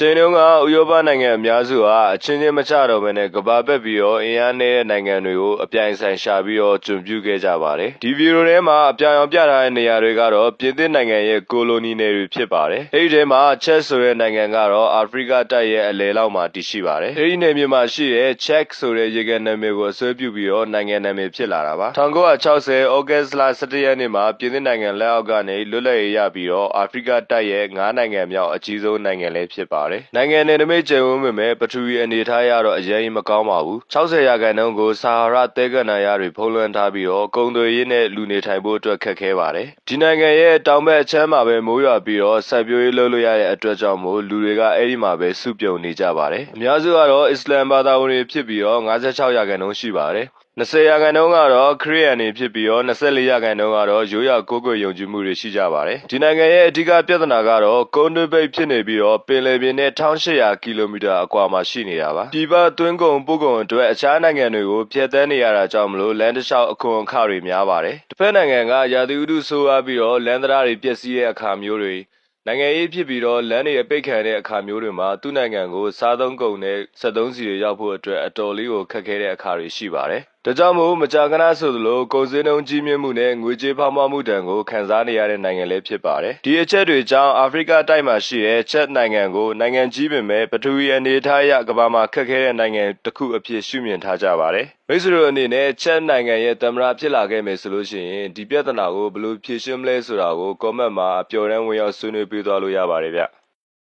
ချိန်တုန်းကဥရောပနိုင်ငံအများစုဟာအချင်းချင်းမချတော့ဘဲနဲ့ကဘာပက်ပြီးတော့အင်အားနည်းတဲ့နိုင်ငံတွေကိုအပြိုင်ဆိုင်ရှာပြီးတော့ကျွန်ပြုခဲ့ကြပါတယ်ဒီဗီဒီယိုထဲမှာအပြိုင်အောင်ပြထားတဲ့နေရာတွေကတော့ပြင်သစ်နိုင်ငံရဲ့ကိုလိုနီနယ်တွေဖြစ်ပါတယ်အဲဒီထဲမှာချက်ဆိုတဲ့နိုင်ငံကတော့အာဖရိကတိုက်ရဲ့အလယ်လောက်မှာတည်ရှိပါတယ်အဲဒီနယ်မြေမှာရှိတဲ့ချက်ဆိုတဲ့ရေကန်နာမည်ကိုအစွဲပြုပြီးတော့နိုင်ငံနာမည်ဖြစ်လာတာပါ1960ဩဂတ်စ်လ17ရက်နေ့မှာပြင်သစ်နိုင်ငံလက်အောက်ကနေလွတ်လပ်ရေးရပြီးတော့အာဖရိကတိုက်ရဲ့9နိုင်ငံမြောက်အကြီးဆုံးနိုင်ငံလည်းဖြစ်ပါတယ်။နိုင်ငံနယ်နိမိတ်ကျယ်ဝန်းပေမဲ့ပထဝီအနေအထားအရတော့အရင်ကြီးမကောင်းပါဘူး။60ရာခိုင်နှုန်းကိုဆာဟာရသဲကန္နာရတွေဖုံးလွှမ်းထားပြီးတော့ကုန်းသွယ်ရေးနဲ့လူနေထိုင်ဖို့အတွက်ခက်ခဲပါတယ်။ဒီနိုင်ငံရဲ့တောင်ဘက်အချမ်းမှာပဲမိုးရွာပြီးတော့စိုက်ပျိုးရေးလုပ်လို့ရတဲ့အတွက်ကြောင့်မို့လူတွေကအဲ့ဒီမှာပဲစုပြုံနေကြပါတယ်။အများစုကတော့အစ္စလာမ်ဘာသာဝင်တွေဖြစ်ပြီးတော့56ရာခိုင်နှုန်းရှိပါတယ်။ 20ရာခိုင်နှုန်းကတော့ခရီးယန်တွေဖြစ်ပြီးတော့24ရာခိုင်နှုန်းကတော့ရိုးရာကိုးကွယ်ယုံကြည်မှုတွေရှိကြပါတယ်။ဒီနိုင်ငံရဲ့အဓိကပြဿနာကတော့ကုန်းတွင်းပိတ်ဖြစ်နေပြီးတော့ပင်လယ်ပြင်နဲ့1800ကီလိုမီတာအကွာမှာရှိနေတာပါ။ပြည်ပသွင်းကုန်ပို့ကုန်အတွက်အခြားနိုင်ငံတွေကိုဖျက်ဆီးနေရတာကြောင့်မလို့လမ်းတစ်လျှောက်အခွန်အခတွေများပါတယ်။တစ်ဖက်နိုင်ငံကရာသီဥတုဆိုးရွားပြီးတော့လမ်းတရားတွေပျက်စီးတဲ့အခါမျိုးတွေနိုင်ငံရေးဖြစ်ပြီးတော့လမ်းတွေအပိတ်ခံတဲ့အခါမျိုးတွေမှာသူ့နိုင်ငံကိုစားသုံးကုန်နဲ့စက်သုံးစီတွေရောက်ဖို့အတွက်အတော်လေးကိုခက်ခဲတဲ့အခါတွေရှိပါတယ်။ ဒါကြောင့်မို့မကြာခဏဆိုသလိုကုန်စည်နှုန်းကြီးမြင့်မှုနဲ့ငွေကြေးဖောင်းပွားမှုတံကိုခံစားနေရတဲ့နိုင်ငံလည်းဖြစ်ပါတယ်။ဒီအချက်တွေကြောင့်အာဖရိကတိုက်မှာရှိတဲ့ချက်နိုင်ငံကိုနိုင်ငံကြီးပင်မဲ့ပထဝီအနေအထားအရကမ္ဘာမှာခက်ခဲတဲ့နိုင်ငံတစ်ခုအဖြစ်ရှုမြင်ထားကြပါတယ်။မိတ်ဆွေတို့အနေနဲ့ချက်နိုင်ငံရဲ့သမ္မတဖြစ်လာခဲ့မယ်ဆိုလို့ရှိရင်ဒီပြဿနာကိုဘယ်လိုဖြေရှင်းမလဲဆိုတာကို comment မှာအပျော်တမ်းဝင်ရောက်ဆွေးနွေးပေးသွားလို့ရပါတယ်ဗျ။